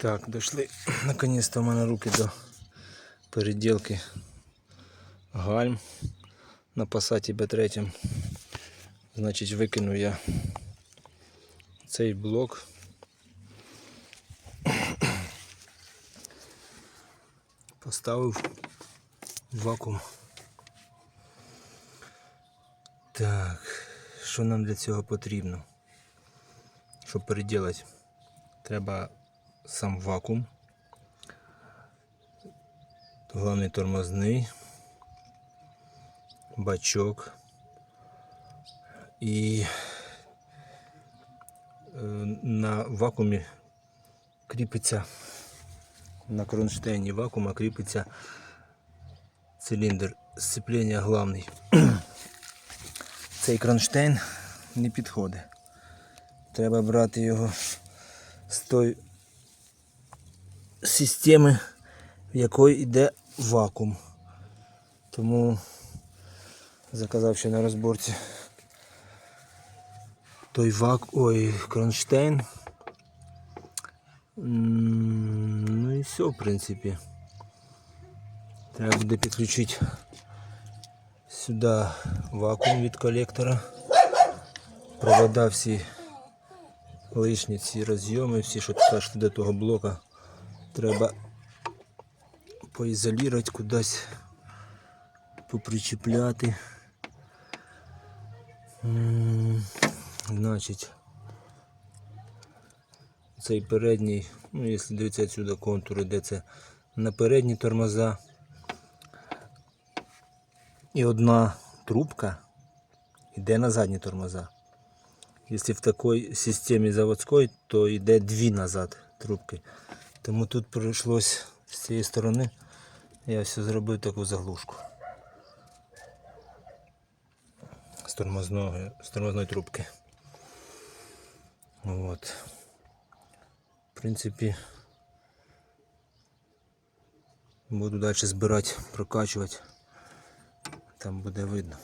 Так, дошли наконец-то в мене руки до переділки гальм на Passat B3. Значить, викинув я цей блок. Поставив вакуум. Так, що нам для цього потрібно? Щоб переділати, треба сам вакуум. Головний тормозний, бачок і е, на вакуумі кріпиться на кронштейні вакуума кріпиться циліндр сцеплення головний. Цей кронштейн не підходить. Треба брати його з тої системи, в якої йде вакуум. Тому заказав ще на розборці той вак... ой, кронштейн. Ну і все, в принципі. Треба буде підключити сюди вакуум від колектора. Провода всі лишні ці розйоми, всі, що теж до того блока, треба поізолірувати кудись, попричіпляти. Значить, цей передній, ну якщо дивитися отсюда контур іде це на передні тормоза. І одна трубка йде на задні тормоза. Якщо в такій системі заводської, то йде дві назад трубки. Тому тут прийшлось з цієї сторони я все зробив таку заглушку. З тормозної, з тормозної трубки. От. В принципі, буду далі збирати, прокачувати. Там буде видно.